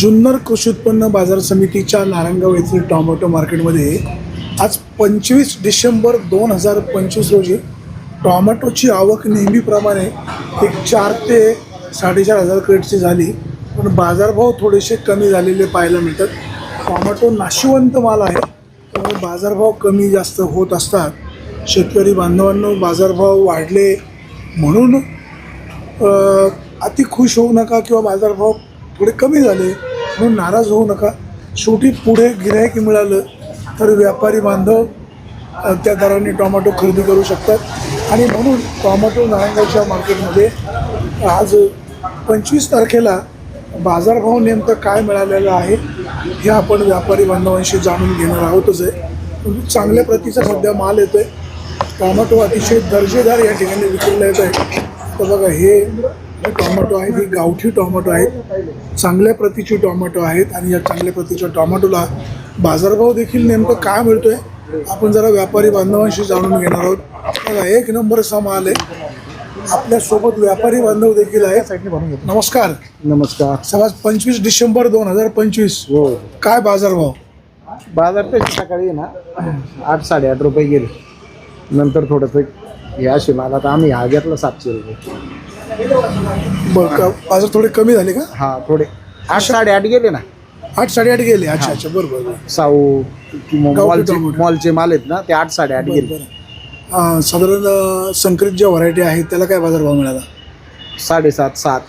जुन्नर कृषी उत्पन्न बाजार समितीच्या नारायणगाव येथील टॉमॅटो मार्केटमध्ये आज पंचवीस डिसेंबर दोन हजार पंचवीस रोजी टॉमॅटोची आवक नेहमीप्रमाणे एक चार ते साडेचार हजार क्रेटची झाली. पण बाजारभाव थोडेसे कमी झालेले पाहायला मिळतात. टॉमॅटो नाशिवंत माल आहे. त्यामुळे बाजारभाव कमी जास्त होत असतात. शेतकरी बांधवांनो बाजारभाव वाढले म्हणून अति खुश होऊ नका किंवा बाजारभाव थोडे कमी झाले. म्हणून नाराज होऊ नका. शेवटी पुढे गिरायक मिळालं तर व्यापारी बांधव त्या दराने टोमॅटो खरेदी करू शकतात. आणि म्हणून टोमॅटो नारायणगावच्या मार्केटमध्ये आज पंचवीस तारखेला बाजारभाव नेमकं काय मिळालेलं आहे हे आपण व्यापारी बांधवांशी जाणून घेणार आहोतच आहे. चांगल्या प्रतीचा सध्या माल येतो आहे टोमॅटो अतिशय दर्जेदार या ठिकाणी विकलेला येत आहे तर बघा हे टोमॅटो आहेत ही गावठी टोमॅटो आहेत चांगल्या प्रतीची टोमॅटो आहेत आणि या चांगल्या प्रतीच्या टोमॅटोला बाजारभाव देखील नेमकं काय मिळतोय आपण जरा व्यापारी बांधवांशी जाणून घेणार आहोत. बघा एक नंबर माल आहे. आपल्यासोबत व्यापारी बांधव देखील आहेत. नमस्कार. नमस्कार. समाज पंचवीस डिसेंबर दोन हजार पंचवीस. हो. काय बाजारभाव? बाजार तर सकाळी ना आठ साडेआठ रुपये गेले. नंतर थोडंसं हे असे मला आम्ही हा घेतला सातशे रुपये. बरं का बाजार थोडे कमी झाले का? हा थोडे. आठ साडेआठ गेले ना. आठ साडेआठ गेले. अच्छा अच्छा बरं बरं बरं. साऊ किंवा गावठी मॉलचे टोमॅटो. मॉलचे माल आहेत ना ते आठ साडेआठ बरं, गेले. बरं. अं, साधारण अं, संकरित ज्या व्हरायटी आहेत त्याला काय बाजारभाव मिळाला? साडेसात सात.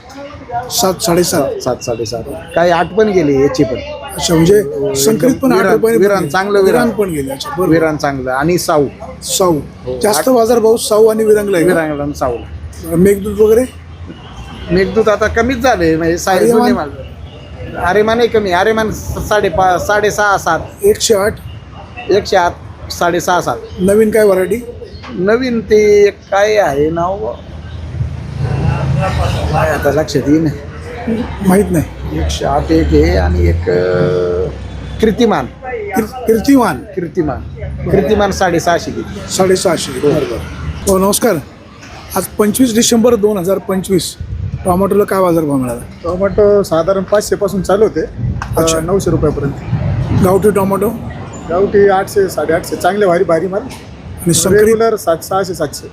सात साडेसात. सात साडेसात. काही आठ पण गेले याची पण. अच्छा म्हणजे संकरित पण आठ विरान- रुपये विरान, चांगलं विरान. पण गेले. अच्छा विरान चांगलं आणि साऊ. साऊ. हो, जास्त आठ- बाजारभाव साऊ आणि विरंगला आहे का? विरांगला आणि साऊ बरं, मेघदूत वगैरे? मेघदूत आता कमीच झाले म्हणजे साडे आर्यमान? जुने माल आरेमान आहे कमी आरेमान साडेपा साडेसहा सात. एकशे आठ? एकशे आठ साडेसहा सात. नवीन काय व्हरायटी नवीन ते एक काय आहे नाव? काय आता लक्षात येईन. माहीत नाही. एकशे आठ एक आहे आणि एक अं, कीर्तिमान. किर- कीर्तिमान. कीर्तिमान. कीर्तिमान साडेसहाशे. साडेसहाशे बरं बरं हो नमस्कार. आज पंचवीस डिसेंबर दोन हजार पंचवीस टोमॅटोला काय बाजारभाव मिळाला? टोमॅटो साधारण पाचशे पासून चालू होते. नऊशे रुपयापर्यंत. गावठी टोमॅटो? गावठी आठशे साडेआठशे चांगले भारी भारी माल. आणि संकरित? रेग्युलर सात सहाशे सातशे.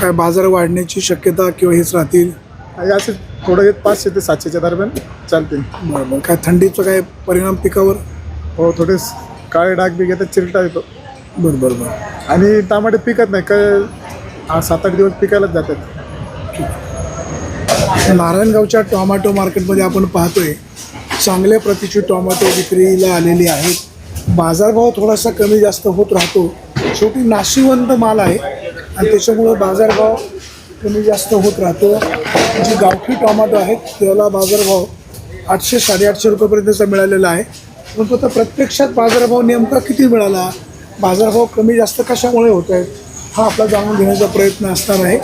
काय बाजार वाढण्याची शक्यता किंवा हेच राहतील? आणि असे थोडं एक पाचशे ते सातशेच्या दरम्यान चालते. बरं बरं काय थंडीचा काय परिणाम पिकावर? हो थोडे काळे डाग बी घेतात चिरटा येतो. बरं बरं बरं. आणि टमाटे पिकत नाही काय सात आठ दिवस पिकायलाच जातात. नारायणगावच्या टोमॅटो मार्केटमध्ये आपण पाहतोय चांगल्या प्रतीची टोमॅटो विक्रीला आलेली आहेत. बाजारभाव थोडासा कमी जास्त होत राहतो. शेवटी नाशिवंत माल आहे आणि त्याच्यामुळं बाजारभाव कमी जास्त होत राहतो. जी गावठी टॉमॅटो आहेत त्याला बाजारभाव आठशे साडेआठशे रुपयापर्यंतचा मिळालेला आहे. परंतु आता प्रत्यक्षात बाजारभाव नेमका किती मिळाला? बाजारभाव कमी जास्त कशामुळे होत आहेत? हा आपला जाणून घेण्याचा प्रयत्न असणार आहे.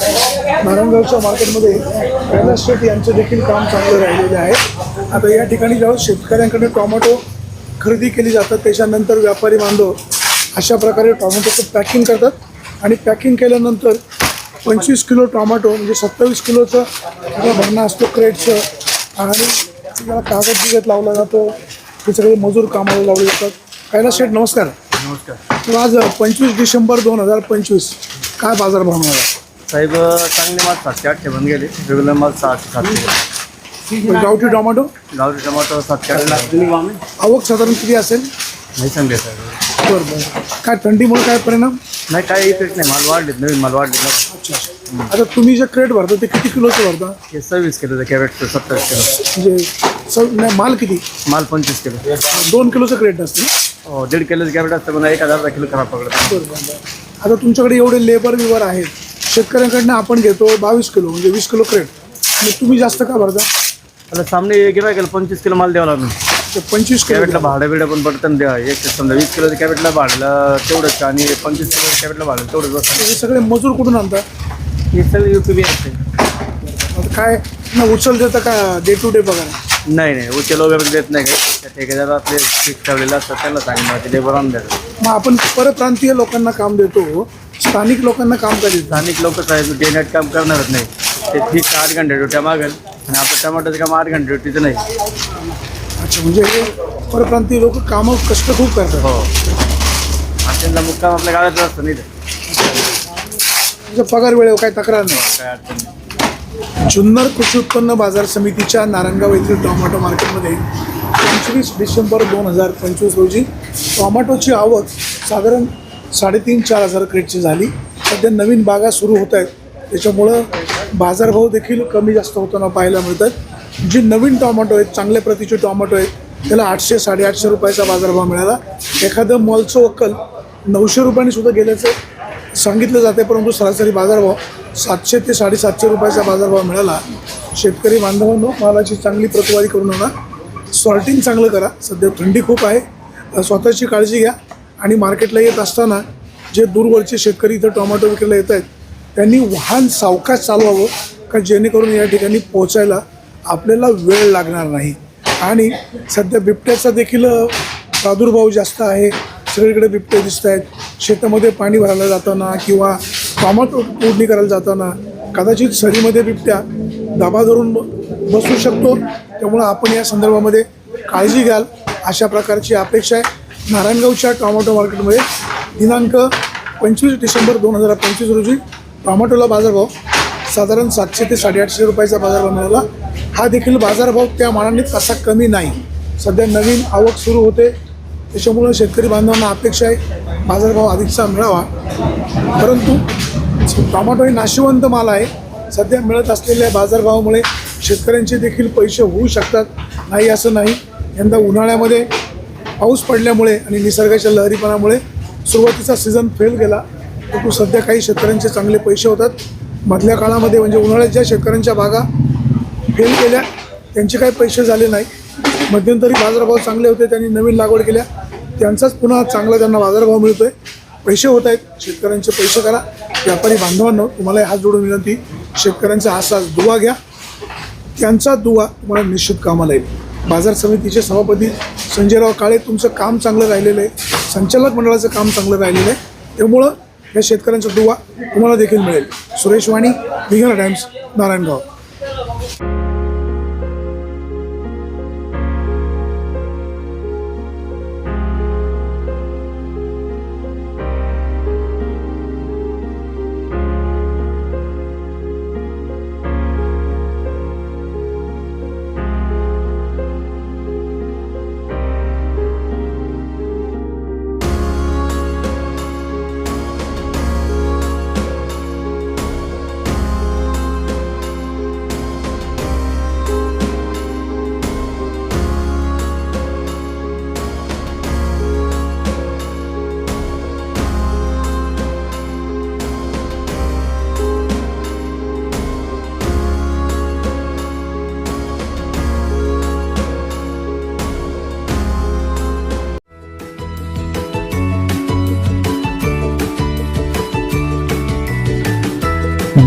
नारायणगावच्या मार्केटमध्ये कैलास शेठ यांचं देखील काम चांगलं राहिलेलं आहे. आता या ठिकाणी जेव्हा शेतकऱ्यांकडे टोमॅटो खरेदी केली जातात त्याच्यानंतर व्यापारी बांधव अशा प्रकारे टोमॅटोचं पॅकिंग करतात आणि पॅकिंग केल्यानंतर पंचवीस किलो टोमॅटो म्हणजे सत्तावीस किलोचं भरणा असतो क्रेटचं. आणि त्याला कागद बिगत लावला जातो. हे मजूर कामाला लावले जातात. कैलास शेठ नमस्कार. नमस्कार. तर आज पंचवीस डिसेंबर दोन हजार पंचवीस. काय बाजारभाव मिळाला? साहेब चांगले माल सातशे आठशे बंद गेले. रेग्युलर माल सहाशे सातशे गावठी टोमॅटो? गावठी टमाटो सातशे आठशे आवक साधारण किती असेल? नाही सांगले साहेब. बरं बरं. काय थंडीमुळे काय परिणाम? नाही काही इफेक्ट नाही. माल वाढलेत नवीन माल वाढले ना. अच्छा आता तुम्ही जे क्रेट भरता ते किती किलोचं भरता? हे सव्वीस किलो कॅरेट सत्तावीस किलो म्हणजे स नाही माल किती? माल पंचवीस किलो. दोन किलोचं क्रेट असते हो दीड किलोचं कॅरेट असतं पण एक हजार किलो खराब पकडत. बरं बरं बरं. आता तुमच्याकडे एवढे लेबर विवर आहेत. शेतकऱ्यांकडनं आपण घेतो बावीस किलो म्हणजे वीस किलो क्रेट आणि तुम्ही जास्त का भरता? आता सामने गिरा गेलं पंचवीस किलो माल द्यावा लागून ते पंचवीस किलो कॅरेटला भाडं बिडं पण पडतं द्या एक समजा वीस किलोचं कॅरेटला भाडलं तेवढंच आणि पंचवीस किलो कॅरेटला भाडलं तेवढंच बसतं हे सगळे मजूर कुठून आणता? हे सगळं यू पी बी असते आता काय ना उचल देता का डे टू डे पगार? नाही नाही. उचल वगैरे देत नाही काही. त्या ठेकेदार आपले फिक्स ठेवलेलं असतं त्यांना सांगितलं ते लेबर आणून देतात मग आपण परप्रांतीय लोकांना काम देतो. स्थानिक लोकांना काम का देतो स्थानिक लोक साहेब डे नाईट काम करणारच नाही. ते ठीक आठ घंटे ड्युट्या मागेल आणि आपलं टमाटोचं काम आठ घंटे ड्युटीचं नाही. अच्छा म्हणजे हे परप्रांतीय लोक कामं कष्ट खूप करतात. हो. आणि त्यांचा मुक्काम आपल्या गावातच असतं नाही ते. त्यांचा पगार वेळेवर काही तक्रार नाही. काय अडचण नाही. जुन्नर कृषी उत्पन्न बाजार समितीच्या नारायणगाव येथील टॉमॅटो मार्केटमध्ये पंचवीस डिसेंबर दोन हजार पंचवीस रोजी टॉमॅटोची आवक साधारण साडेतीन चार हजार क्रेटची झाली. सध्या नवीन बागा सुरू होत आहेत. त्याच्यामुळं बाजारभाव देखील कमी जास्त होताना पाहायला मिळतात. जी नवीन टॉमॅटो आहेत चांगल्या प्रतीचे टॉमॅटो आहेत त्याला आठशे साडेआठशे रुपयाचा बाजारभाव मिळाला. एखादं मॉलचं वक्कल नऊशे रुपयांनी सुद्धा गेल्याचं सांगितलं जाते परंतु सरासरी बाजारभाव सातशे ते साडेसातशे रुपयाचा बाजारभाव मिळाला. शेतकरी बांधवांनो मालाची चांगली प्रतवारी करून आणा. सॉर्टिंग चांगलं करा. सध्या थंडी खूप आहे. स्वतःची काळजी घ्या. आणि मार्केटला येत असताना जे दूरवरचे शेतकरी इथं टोमॅटो विकायला येत आहेत त्यांनी वाहन सावकाश चालवावं का जेणेकरून या ठिकाणी पोहोचायला आपल्याला वेळ लागणार नाही. आणि सध्या बिबट्याचा देखील प्रादुर्भाव जास्त आहे. सगळीकडे बिबटे दिसत आहेत. शेतामध्ये पाणी भरायला जाताना किंवा टोमॅटो तोडणी करायला जाताना कदाचित सरीमध्ये बिबट्या दाबा धरून ब- बसू शकतो. त्यामुळं आपण या संदर्भामध्ये काळजी घ्याल. अशा प्रकारची अपेक्षा आहे. नारायणगावच्या टॉमॅटो मार्केटमध्ये दिनांक पंचवीस डिसेंबर दोन हजार पंचवीस रोजी टॉमॅटोला बाजारभाव साधारण सातशे ते साडेआठशे रुपयाचा बाजारभाव मिळाला. हा देखील बाजारभाव त्या मानाने तसा कमी नाही. सध्या नवीन आवक सुरू होते. त्याच्यामुळं शेतकरी बांधवांना अपेक्षा आहे बाजारभाव अधिकचा मिळावा. परंतु टोमॅटो हे नाशिवंत माल आहे. सध्या मिळत असलेल्या बाजारभावामुळे शेतकऱ्यांचे देखील पैसे होऊ शकतात. नाही असं नाही. यंदा उन्हाळ्यामध्ये पाऊस पडल्यामुळे आणि निसर्गाच्या लहरीपणामुळे सुरुवातीचा सीझन फेल गेला. परंतु सध्या काही शेतकऱ्यांचे चांगले पैसे होतात. मधल्या काळामध्ये म्हणजे उन्हाळ्यात ज्या शेतकऱ्यांच्या बागा फेल केल्या त्यांचे काही पैसे झाले नाही. मध्यंतरी बाजारभाव चांगले होते त्यांनी नवीन लागवड केल्या. त्यांचाच पुन्हा चांगला त्यांना बाजारभाव मिळतो आहे पैसे होत आहेत शेतकऱ्यांचे पैसे करा. व्यापारी बांधवांनो तुम्हाला हात जोडून विनंती शेतकऱ्यांचा हा साज दुवा घ्या. त्यांचा दुवा तुम्हाला निश्चित कामाला येईल. बाजार समितीचे सभापती संजयराव काळे तुमचं काम चांगलं राहिलेलं आहे. संचालक मंडळाचं काम चांगलं राहिलेलं आहे. त्यामुळं या शेतकऱ्यांचा दुवा तुम्हाला देखील मिळेल. सुरेश वाणी विघ्न टाइम्स नारायणगाव.